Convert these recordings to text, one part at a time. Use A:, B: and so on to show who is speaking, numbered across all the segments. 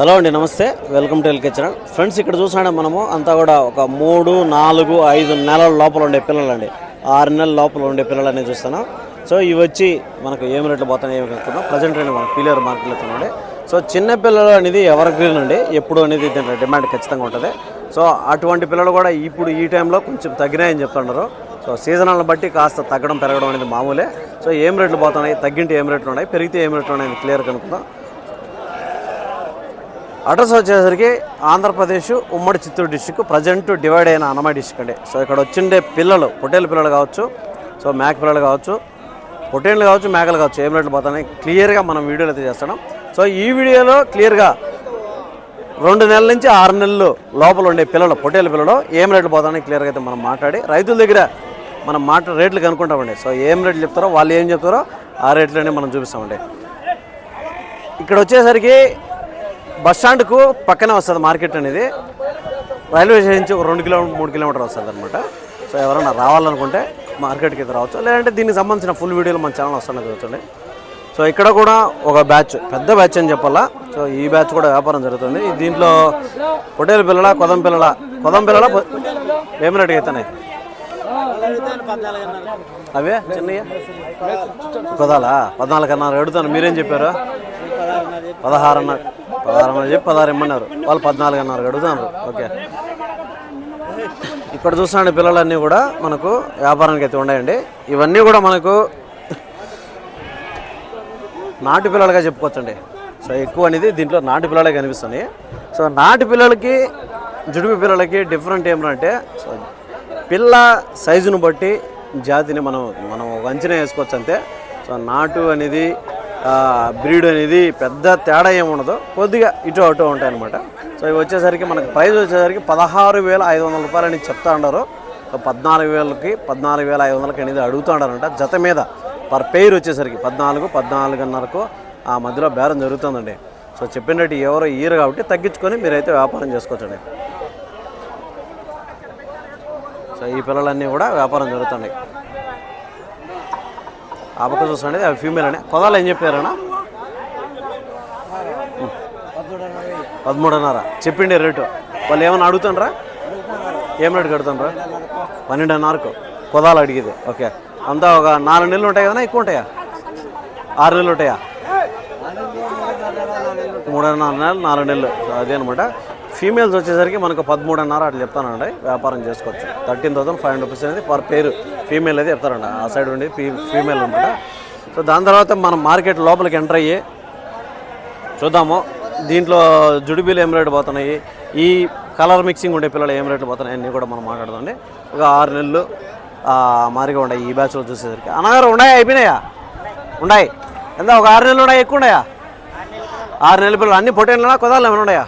A: Hello అండి నమస్తే. Welcome to LK channel. Friends ఇక్కడ చూసాడే మనము అంతా కూడా ఒక మూడు నాలుగు ఐదు నెలల లోపల ఉండే పిల్లలండి. ఆరు నెలల లోపల ఉండే పిల్లలు అనేది చూస్తాను. సో ఇవి వచ్చి మనకు ఏం రేట్లు పోతున్నాయి ఏమి కనుక్కున్నాం ప్రజెంట్ రేట్ మనకు పీలియర్ మార్కెట్లో అవుతున్నాయి సో చిన్న పిల్లలు అనేది ఎవర్ గ్రీన్ అండి. ఎప్పుడు అనేది దీని డిమాండ్ ఖచ్చితంగా ఉంటుంది. సో అటువంటి పిల్లలు కూడా ఇప్పుడు ఈ టైంలో కొంచెం తగ్గినాయని చెప్తున్నారు సో సీజనల్ని బట్టి కాస్త తగ్గడం పెరగడం అనేది మామూలే. సో ఏం రేట్లు పోతున్నాయి? తగ్గింటే ఏం రేట్లు ఉన్నాయి? పెరిగితే ఏం రేట్లు ఉన్నాయి క్లియర్ కనుక్కుందాం అడ్రస్ వచ్చేసరికి ఆంధ్రప్రదేశ్ ఉమ్మడి చిత్తూరు డిస్టిక్. ప్రజెంట్ డివైడ్ అయిన అన్నమయ్య డిస్టిక్ అండి. సో ఇక్కడ వచ్చిండే పిల్లలు పొట్టేల పిల్లలు కావచ్చు సో మేక పిల్లలు కావచ్చు పొట్టేళ్ళు కావచ్చు మేకలు కావచ్చు ఏం రేట్లు పోతాయి క్లియర్గా మనం వీడియోలు అయితే చేస్తున్నాం. సో ఈ వీడియోలో క్లియర్గా రెండు నెలల నుంచి ఆరు నెలలు లోపల ఉండే పిల్లలు పొట్టేలు పిల్లలు ఏం రేట్లు పోతాయని క్లియర్గా అయితే మనం మాట్లాడి రైతుల దగ్గర మనం మాట రేట్లు కనుక్కుంటామండి. సో ఏం రేట్లు చెప్తారో వాళ్ళు ఏం చెప్తారో ఆ రేట్లనే మనం చూపిస్తామండి. ఇక్కడ వచ్చేసరికి బస్ స్టాండ్కు పక్కనే వస్తుంది మార్కెట్ అనేది. రైల్వే స్టేషన్ నుంచి ఒక రెండు కిలోమీటర్ మూడు కిలోమీటర్ వస్తుంది అనమాట సో ఎవరైనా రావాలనుకుంటే మార్కెట్కి అయితే రావచ్చు. లేదంటే దీనికి సంబంధించిన ఫుల్ వీడియోలు మన ఛానల్ వస్తున్నది చూడండి. సో ఇక్కడ కూడా ఒక బ్యాచ్ పెద్ద బ్యాచ్ అని చెప్పాలా. సో ఈ బ్యాచ్ కూడా వ్యాపారం జరుగుతుంది. దీంట్లో పొటేలు పిల్లల కొదం పిల్లల? కొదం పిల్లల పొ- ఏం అవుతున్నాయి అవే చిన్నయ్య? పదాలా? పద్నాలుగు అన్నారు అడుగుతాను మీరేం చెప్పారు? పదహారు పదహారు మంది చెప్పి పదహారు ఇమ్మన్నారు. వాళ్ళు పద్నాలుగు అన్నారు అడుగుతాను ఓకే. ఇక్కడ చూస్తున్నాండి పిల్లలన్నీ కూడా మనకు వ్యాపారానికి అయితే ఉన్నాయండి. ఇవన్నీ కూడా మనకు నాటు పిల్లలుగా చెప్పుకోవచ్చండి. సో ఎక్కువ అనేది దీంట్లో నాటు పిల్లలే కనిపిస్తున్నాయి. సో నాటు పిల్లలకి జుడిపి పిల్లలకి డిఫరెంట్ ఏమంటే సో పిల్ల సైజును బట్టి జాతిని మనం మనం ఒక అంచనా వేసుకోవచ్చు అంతే సో నాటు అనేది బ్రీడ్ అనేది పెద్ద తేడా ఏమి ఉండదు కొద్దిగా ఇటు అటు ఉంటాయి అనమాట సో ఇవి వచ్చేసరికి మనకు ప్రైస్ వచ్చేసరికి పదహారు వేల ఐదు వందల రూపాయలు అని చెప్తా ఉండరు సో పద్నాలుగు వేలకి పద్నాలుగు వేల ఐదు వందలకి అనేది అడుగుతూ ఉండాలంట జత మీద పర్ పేరు వచ్చేసరికి పద్నాలుగు పద్నాలుగున్నరకు ఆ మధ్యలో బేరం జరుగుతుందండి. సో చెప్పినట్టు ఎవరో ఇయర్ కాబట్టి తగ్గించుకొని మీరైతే వ్యాపారం చేసుకోవచ్చండి. సో ఈ పిల్లలన్నీ కూడా వ్యాపారం జరుగుతున్నాయి. ఆ పక్క చూసండి అవి ఫీమేల్ అని. కొదాలు ఏం చెప్పారన్నా పదమూడున్నర. చెప్పిండే రేటు. వాళ్ళు ఏమైనా అడుగుతుండ్రా ఏం రేటు కడుతుండ్రా పన్నెండున్నరకు. కొదాలు అడిగేది. ఓకే. అంతా ఒక నాలుగు నెలలు ఉంటాయి కదా ఎక్కువ ఉంటాయా? ఆరు నెలలు ఉంటాయా? మూడున్నర నెలలు నాలుగు నెలలు. అదే అనమాట ఫీమేల్స్ వచ్చేసరికి మనకు పదమూడున్నర అట్లా చెప్తానండి. వ్యాపారం చేసుకోవచ్చు. Thirteen thousand five hundred rupees అనేది పర్ పేరు ఫీమేల్ అయితే చెప్తారండి ఆ సైడ్ ఉండి ఫీ ఫీమేల్ ఉంటుంది సో దాని తర్వాత మనం మార్కెట్ లోపలికి ఎంటర్ అయ్యి చూద్దాము. దీంట్లో జుడిబీలు ఏం రేట్లు పోతున్నాయి. ఈ కలర్ మిక్సింగ్ ఉండే పిల్లలు ఏం రేట్లు పోతున్నాయి. అన్నీ కూడా మనం మాట్లాడదండి ఒక ఆరు నెలలు మారిగా ఉన్నాయి. ఈ బ్యాచ్లో చూసేసరికి. అనగారు ఉన్నాయా? అయిపోయినాయా? ఉన్నాయి. ఎంత? ఒక ఆరు నెలలు ఉన్నాయా? ఎక్కువ ఉన్నాయా? ఆరు నెలల పిల్లలు. అన్ని పొటేన్లేనా కుదాలు ఏమైనా ఉన్నాయా?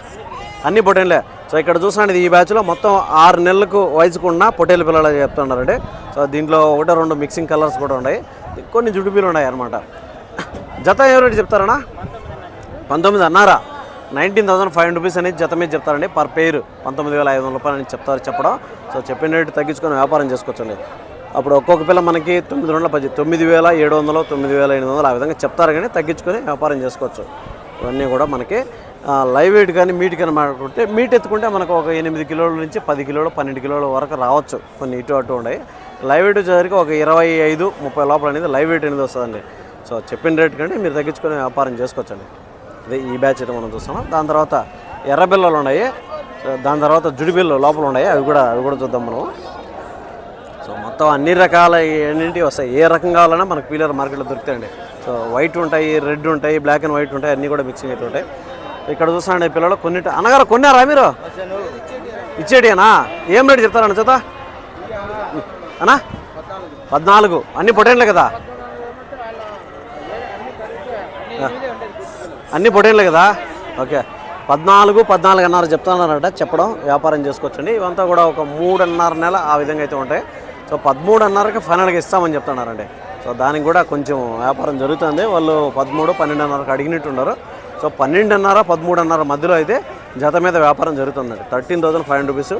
A: అన్ని పొటేన్లే. సో ఇక్కడ చూసినది ఈ బ్యాచ్లో మొత్తం ఆరు నెలలకు వయసుకు ఉన్న పొటేలు పిల్లలు చెప్తున్నారండి. సో దీంట్లో ఒకటో రెండు మిక్సింగ్ కలర్స్ కూడా ఉన్నాయి. కొన్ని జుడిపీలు ఉన్నాయి అనమాట జత ఏ రేటు చెప్తారన్నా? పంతొమ్మిది అన్నారా? Nineteen thousand five hundred rupees అనేది జత మీద చెప్తారండి. పర్ పేరు పంతొమ్మిది వేల ఐదు వందల రూపాయలు అని చెప్తారు చెప్పడం. సో చెప్పిన రేటు తగ్గించుకొని వ్యాపారం చేసుకోవచ్చండి. అప్పుడు ఒక్కొక్క పిల్ల మనకి తొమ్మిది వందల పది తొమ్మిది వేల ఏడు వందలు తొమ్మిది వేల ఎనిమిది వందలు ఆ విధంగా చెప్తారు కానీ తగ్గించుకొని వ్యాపారం చేసుకోవచ్చు. ఇవన్నీ కూడా మనకి లైవ్ వెయిట్ కానీ మీట్ కానీ మాట్లాడుకుంటే మీట్ ఎత్తుకుంటే మనకు ఒక ఎనిమిది కిలోల నుంచి పది కిలోలు పన్నెండు కిలోల వరకు రావచ్చు. కొన్ని ఇటు అటు ఉన్నాయి లైవ్ వెయిట్ వచ్చేసరికి ఒక ఇరవై ఐదు ముప్పై లోపల అనేది లైవ్ వెయిట్ అనేది వస్తుందండి. సో చెప్పిన రేట్ కంటే మీరు తగ్గించుకొని వ్యాపారం చేసుకోవచ్చండి. అదే ఈ బ్యాచ్ అయితే మనం చూస్తున్నాం దాని తర్వాత ఎర్ర బిల్లలు ఉన్నాయి. సో దాని తర్వాత జుడి బిల్లు లోపల ఉన్నాయి. అవి కూడా అవి కూడా చూద్దాం మనం. సో మొత్తం అన్ని రకాల ఏంటి వస్తాయి. ఏ రకం కావాలన్నా మనకు పీలర్ మార్కెట్లో దొరుకుతాయండి. సో వైట్ ఉంటాయి రెడ్ ఉంటాయి బ్లాక్ అండ్ వైట్ ఉంటాయి. అన్నీ కూడా మిక్సింగ్ అయితే ఉంటాయి. ఇక్కడ చూస్తాండి పిల్లలు. కొన్ని అనగారు కొన్నారా మీరు? ఇచ్చేటియేనా? ఏం రేటు చెప్తారన్న చేత? అనా పద్నాలుగు. అన్ని పొటేన్లే కదా? అన్ని పొటేన్లే కదా? ఓకే. పద్నాలుగు పద్నాలుగు అన్నారు చెప్తున్నారట. చెప్పడం వ్యాపారం చేసుకోవచ్చండి. ఇవంతా కూడా ఒక మూడున్నర నెల ఆ విధంగా అయితే ఉంటాయి. సో పదమూడున్నరకి ఫైనల్గా ఇస్తామని చెప్తున్నారండి. సో దానికి కూడా కొంచెం వ్యాపారం జరుగుతుంది. వాళ్ళు పదమూడు పన్నెండున్నరకు అడిగినట్టున్నారు సో పన్నెండున్నర పదమూడున్నర మధ్యలో అయితే జత మీద వ్యాపారం జరుగుతుందండి. Thirteen thousand five hundred rupees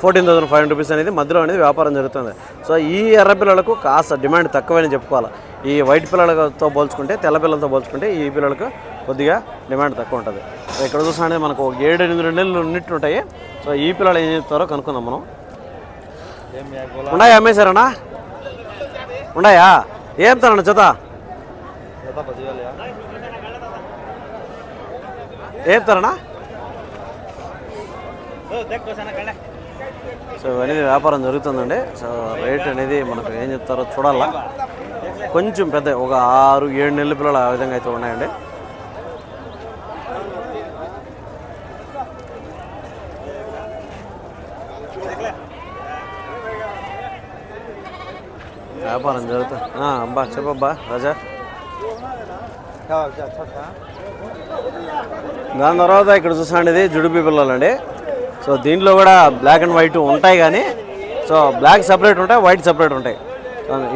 A: fourteen thousand five hundred rupees అనేది మధ్యలో అనేది వ్యాపారం జరుగుతుంది. సో ఈ ఎర్ర పిల్లలకు కాస్త డిమాండ్ తక్కువని చెప్పుకోవాలి. ఈ వైట్ పిల్లలతో పోల్చుకుంటే తెల్ల పిల్లలతో పోల్చుకుంటే ఈ పిల్లలకు కొద్దిగా డిమాండ్ తక్కువ ఉంటుంది. సో ఇక్కడ చూసినా మనకు ఒక ఏడు ఎనిమిది నెలలు ఉన్నట్టు ఉంటాయి. సో ఈ పిల్లలు ఏం చెప్తారో కనుక్కుందాం మనం. ఉన్నాయా అమ్మేశారన్నా? ఉన్నాయా ఏం తన జత? ఏం తరన్నా సో అనేది వ్యాపారం జరుగుతుందండి. సో రేట్ అనేది మనకు ఏం చెప్తారో చూడాలా. కొంచెం పెద్ద ఒక ఆరు ఏడు నెలల పిల్లలు ఆ విధంగా అయితే ఉన్నాయండి. వ్యాపారం జరుగుతుంది అబ్బా చెప్పబ్బా రాజా. దాని తర్వాత ఇక్కడ చూసాండి జుడిపి పిల్లలండి. సో దీంట్లో కూడా బ్లాక్ అండ్ వైట్ ఉంటాయి కానీ సో బ్లాక్ సపరేట్ ఉంటాయి వైట్ సపరేట్ ఉంటాయి.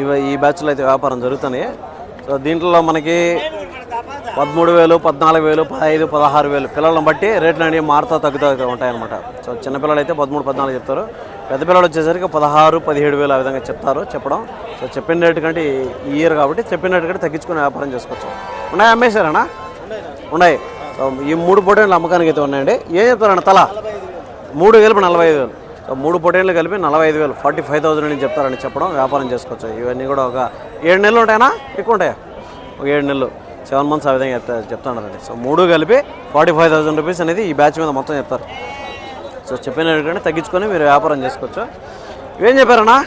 A: ఇవి ఈ బ్యాచ్లో అయితే వ్యాపారం జరుగుతున్నాయి. సో దీంట్లో మనకి పదమూడు వేలు పద్నాలుగు వేలు పదహైదు పదహారు వేలు పిల్లలను బట్టి రేట్లు అనేవి మారుతా తగ్గుతూ ఉంటాయన్నమాట. సో చిన్నపిల్లలు అయితే పదమూడు పద్నాలుగు చెప్తారు. పెద్ద పిల్లలు వచ్చేసరికి పదహారు పదిహేడు వేలు ఆ విధంగా చెప్తారు చెప్పడం. సో చెప్పిన రేటు కంటే ఈ ఇయర్ కాబట్టి చెప్పిన రేటు కంటే తగ్గించుకుని వ్యాపారం చేసుకోవచ్చు. ఉన్నాయి? అమ్మేశారన్నా ఉన్నాయి. ఈ మూడు పొటేన్లు అమ్మకానికి అయితే ఉన్నాయండి. ఏం చెప్తారన్న తల. మూడు కలిపి నలభై ఐదు వేలు. మూడు పొటేన్లు కలిపి నలభై ఐదు వేలు. ఫార్టీ ఫైవ్ థౌసండ్ అని చెప్తారని చెప్పడం. వ్యాపారం చేసుకోవచ్చు. ఇవన్నీ కూడా ఒక ఏడు నెలలు ఉంటాయనా? ఎక్కువ ఉంటాయా? ఒక ఏడు నెలలు. సెవెన్ మంత్స్ ఆ విధంగా చెప్తా సో మూడు కలిపి ఫార్టీ ఫైవ్ థౌసండ్ రూపీస్ అనేది ఈ బ్యాచ్ మీద మొత్తం చెప్తారు. సో చెప్పిన తగ్గించుకొని మీరు వ్యాపారం చేసుకోవచ్చు. ఏం చెప్పారన్నా?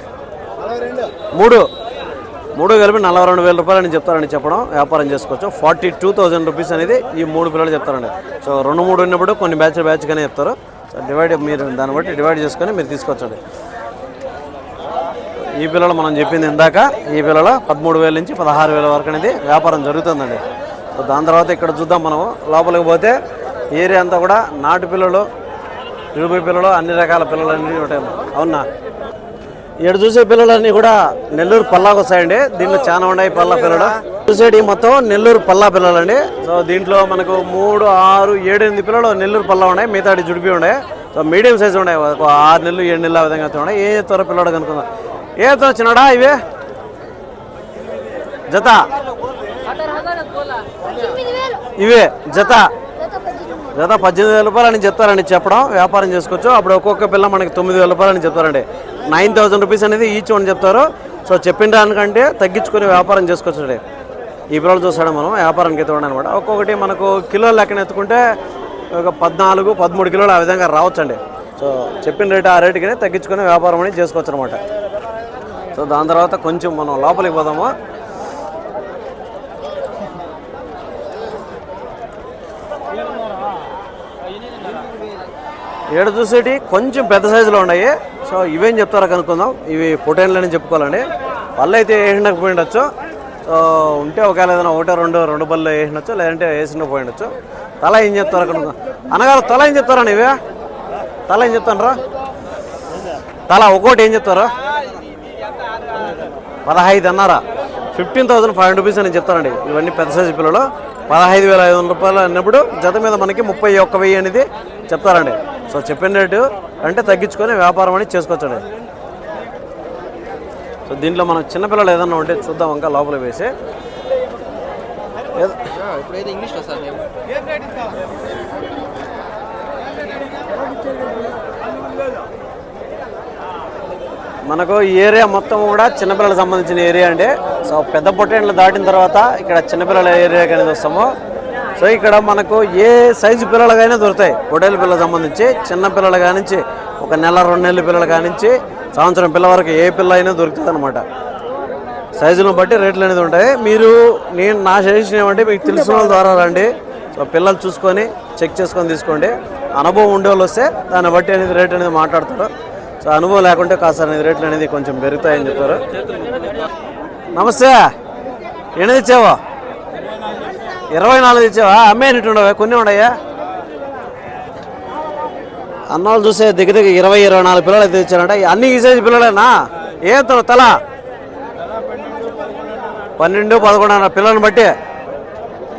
A: మూడు. మూడు కలిపి నలభై రెండు వేల రూపాయలు చెప్తారని చెప్పడం వ్యాపారం చేసుకోవచ్చు. ఫార్టీ టూ థౌసండ్ రూపీస్ అనేది ఈ మూడు పిల్లలు చెప్తారండి. సో రెండు మూడు ఉన్నప్పుడు కొన్ని బ్యాచ్ బ్యాచ్గానే చెప్తారు. సో డివైడ్ మీరు దాన్ని బట్టి డివైడ్ చేసుకొని మీరు తీసుకొచ్చండి ఈ పిల్లలు మనం చెప్పింది ఇందాక ఈ పిల్లలు పదమూడు వేల నుంచి పదహారు వేల వరకు అనేది వ్యాపారం జరుగుతుందండి. సో దాని తర్వాత ఇక్కడ చూద్దాం మనం లోపలికి పోతే ఏరియా అంతా కూడా నాటు పిల్లలు ఇరుపై పిల్లలు అన్ని రకాల పిల్లలు అన్నీ ఉంటాయి. అవునా? ఇక్కడ చూసే పిల్లలన్నీ కూడా నెల్లూరు పల్లాకు వస్తాయండి. దీంట్లో చాలా ఉన్నాయి పల్లా పిల్లలు. చూసేటి మొత్తం నెల్లూరు పల్లా పిల్లలు అండి సో దీంట్లో మనకు మూడు ఆరు ఏడు ఎనిమిది పిల్లలు నెల్లూరు పల్లా ఉన్నాయి. మిగతాటి జుడిపి ఉన్నాయి. సో మీడియం సైజ్ ఉన్నాయి. ఒక ఆరు నెలలు ఏడు నెలలు ఆ విధంగా ఉన్నాయి. ఏ చెప్తారో పిల్లడు కనుక్కుందాం. ఏ చెప్తావు చిన్నడా ఇవే? జత. ఇవే జత. జత పద్దెనిమిది వేల రూపాయలు అని చెప్తారని చెప్పడం వ్యాపారం చేసుకోవచ్చు. అప్పుడు ఒక్కొక్క పిల్ల మనకి తొమ్మిది వేల రూపాయలు అని చెప్తారండి. నైన్ థౌసండ్ రూపీస్ అనేది ఈచ్ అని చెప్తారు. సో చెప్పిన దానికంటే తగ్గించుకుని వ్యాపారం చేసుకోవచ్చు అండి ఈ పిల్లలు చూసాడు మనం వ్యాపారానికి అయితే అనమాట ఒక్కొక్కటి మనకు కిలో లెక్కన ఎత్తుకుంటే ఒక పద్నాలుగు పదమూడు కిలోలు ఆ విధంగా రావచ్చండి. సో చెప్పిన రేటు ఆ రేటుకి తగ్గించుకుని వ్యాపారం అనేది చేసుకోవచ్చు అనమాట సో దాని తర్వాత కొంచెం మనం లోపలికి పోదాము. ఏడు చూసేటి కొంచెం పెద్ద సైజులో ఉన్నాయి. సో ఇవేం చెప్తారో కనుక్కుందాం. ఇవి పొటైన్లని చెప్పుకోవాలండి. పళ్ళు అయితే వేసినకు ఉండొచ్చు. సో ఉంటే ఒకవేళ ఏదైనా ఒకటే రెండు రెండు బళ్ళు వేసినొచ్చు లేదంటే వేసిన పోయిండొచ్చు తల ఏం చెప్తారో కనుక్కుందాం. అనగారు తల ఏం చెప్తారా ఇవే? తల ఏం చెప్తానరా తల ఒక్కోటి ఏం చెప్తారా? పదహైదు అన్నారా? Fifteen thousand five hundred rupees అని చెప్తారండి. ఇవన్నీ పెద్ద సైజు పిల్లలు. పదహైదు వేల ఐదు వందల రూపాయలు అన్నప్పుడు జత మీద మనకి ముప్పై ఒక్క వెయ్యి అనేది చెప్తారండి. సో చెప్పిన రేటు అంటే తగ్గించుకొని వ్యాపారం అనేది చేసుకోవచ్చండి. సో దీంట్లో మనం చిన్నపిల్లలు ఏదన్నా ఉంటే చూద్దాం ఇంకా లోపల వేసి. మనకు ఈ ఏరియా మొత్తం కూడా చిన్నపిల్లలకు సంబంధించిన ఏరియా అండి. సో పెద్ద పొట్టేండ్లు దాటిన తర్వాత ఇక్కడ చిన్నపిల్లల ఏరియాకి అనేది వస్తాము. సో ఇక్కడ మనకు ఏ సైజు పిల్లలకైనా దొరుకుతాయి. పొట్టేళ్ళ పిల్లలకు సంబంధించి చిన్న పిల్లలు కానించి ఒక నెల రెండు నెలల పిల్లలు కానించి సంవత్సరం పిల్ల వరకు ఏ పిల్ల అయినా దొరుకుతుంది అనమాట సైజులను బట్టి రేట్లు అనేది ఉంటాయి. మీరు నేను నా సజెషన్ ఏమంటే మీకు తెలిసిన వాళ్ళ ద్వారా రండి. సో పిల్లలు చూసుకొని చెక్ చేసుకొని తీసుకోండి. అనుభవం ఉండేవాళ్ళు వస్తే దాన్ని బట్టి అనేది రేట్ అనేది మాట్లాడతారు. సో అనుభవం లేకుంటే కాస్త అనేది రేట్లు అనేది కొంచెం పెరుగుతాయని చెప్తారు. నమస్తే. ఎన్ని ఇచ్చావా ఇరవై నాలుగు ఇచ్చావా? అమ్మేనట్టు ఉండవా కొన్ని ఉన్నాయా అన్నవాళ్ళు చూసే దగ్గర దగ్గర ఇరవై ఇరవై నాలుగు పిల్లలు అయితే ఇచ్చారంటే. అన్ని ఈ సైజు పిల్లలేనా? ఏ తల తల? పన్నెండు పదకొండు అన్న పిల్లల్ని బట్టి.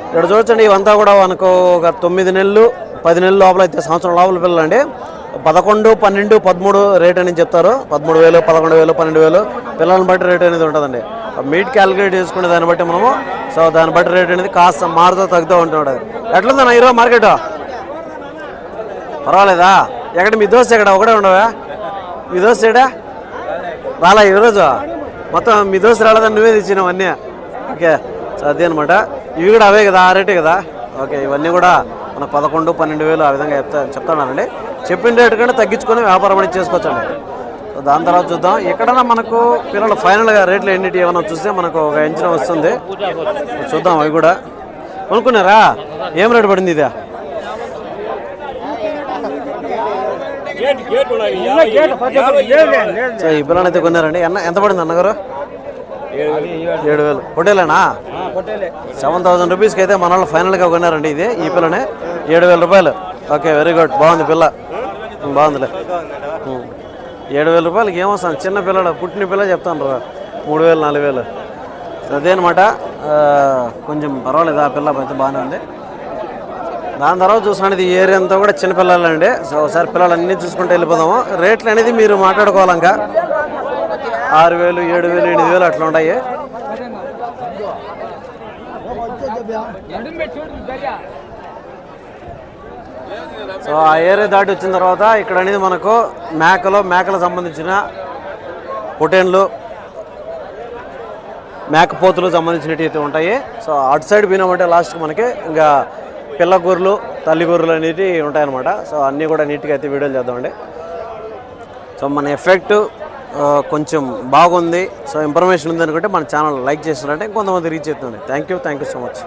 A: ఇక్కడ చూడండి ఇవంతా కూడా మనకు ఒక తొమ్మిది నెలలు పది నెలల లోపల అయితే సంవత్సరం లోపల పిల్లలు అండి పదకొండు పన్నెండు పదమూడు రేట్ అని చెప్తారు. పదమూడు వేలు పదకొండు వేలు పన్నెండు వేలు. పిల్లల్ని బట్టి రేట్ అనేది ఉంటుందండి. మీట్ క్యాలిక్యులేట్ చేసుకునే దాన్ని బట్టి మనము సో దాన్ని బట్టి రేట్ అనేది కాస్త మారుతూ తగ్గుతూ ఉంటున్నాడు. ఎట్లుందన్న ఈరోజు మార్కెట్? పర్వాలేదా? ఎక్కడ మీ దోశ ఎక్కడ? ఒకటే ఉండవా? మీ దోశ ఏడా రాలా ఈరోజు? మొత్తం మీ దోశ రాలేదని నువ్వే తెచ్చినావు అన్నీ. ఓకే. సో అదే అనమాట ఇవి కూడా అవే కదా ఆ రేటే కదా? ఓకే ఇవన్నీ కూడా మన పదకొండు పన్నెండు వేలు ఆ విధంగా చెప్తా చెప్తున్నానండి చెప్పిన రేటు కంటే తగ్గించుకొని వ్యాపారం అనేది చేసుకోవచ్చండి. దాని తర్వాత చూద్దాం. ఎక్కడైనా మనకు పిల్లలు ఫైనల్గా రేట్లు ఎన్నిటి ఏమైనా చూస్తే మనకు ఒక ఎంచిన వస్తుంది. చూద్దాం అవి కూడా. కొనుక్కున్నారా? ఏం రేటు పడింది ఇదే? సో ఈ పిల్లలు అయితే కొన్నారండి. ఎన్న ఎంత పడింది అన్నగారు? ఏడు వేలు పొట్టేలేనా? సెవెన్ థౌసండ్ రూపీస్కి అయితే మన వాళ్ళు ఫైనల్గా కొన్నారండి ఇది ఈ పిల్లనే. ఏడు వేల రూపాయలు. Okay very good. బాగుంది పిల్ల. బాగుందిలే. ఏడు వేల రూపాయలకి ఏమొస్తాను చిన్న పిల్లడు పుట్టిన పిల్ల చెప్తాను రా. మూడు వేలు నాలుగు వేలు అదేనమాట కొంచెం పర్వాలేదు ఆ పిల్ల అయితే బాగానే ఉంది. దాని తర్వాత చూసినది ఈ ఏరియా అంతా కూడా చిన్నపిల్లలండి సో ఒకసారి పిల్లలన్నీ చూసుకుంటూ వెళ్ళిపోదాము. రేట్లు అనేది మీరు మాట్లాడుకోవాలంక ఆరు వేలు ఏడు వేలు ఎనిమిది వేలు అట్లా ఉంటాయి. సో ఆ ఏరియా దాటి వచ్చిన తర్వాత ఇక్కడ అనేది మనకు మేకలు మేకలకు సంబంధించిన పొటేన్లు మేకపోతులు సంబంధించినవి అయితే ఉంటాయి. సో అటు సైడ్ పోయినామంటే లాస్ట్కి మనకి ఇంకా పిల్ల గొర్రెలు తల్లి గొర్రెలు అనేవి ఉంటాయన్నమాట. సో అన్నీ కూడా నీట్గా అయితే వీడియోలు చేద్దామండి. సో మన ఎఫెక్ట్ కొంచెం బాగుంది. సో ఇన్ఫర్మేషన్ ఉంది అనుకుంటే మన ఛానల్ లైక్ చేస్తున్నారంటే కొంతమంది రీచ్ అవుతుంది thank you thank you so much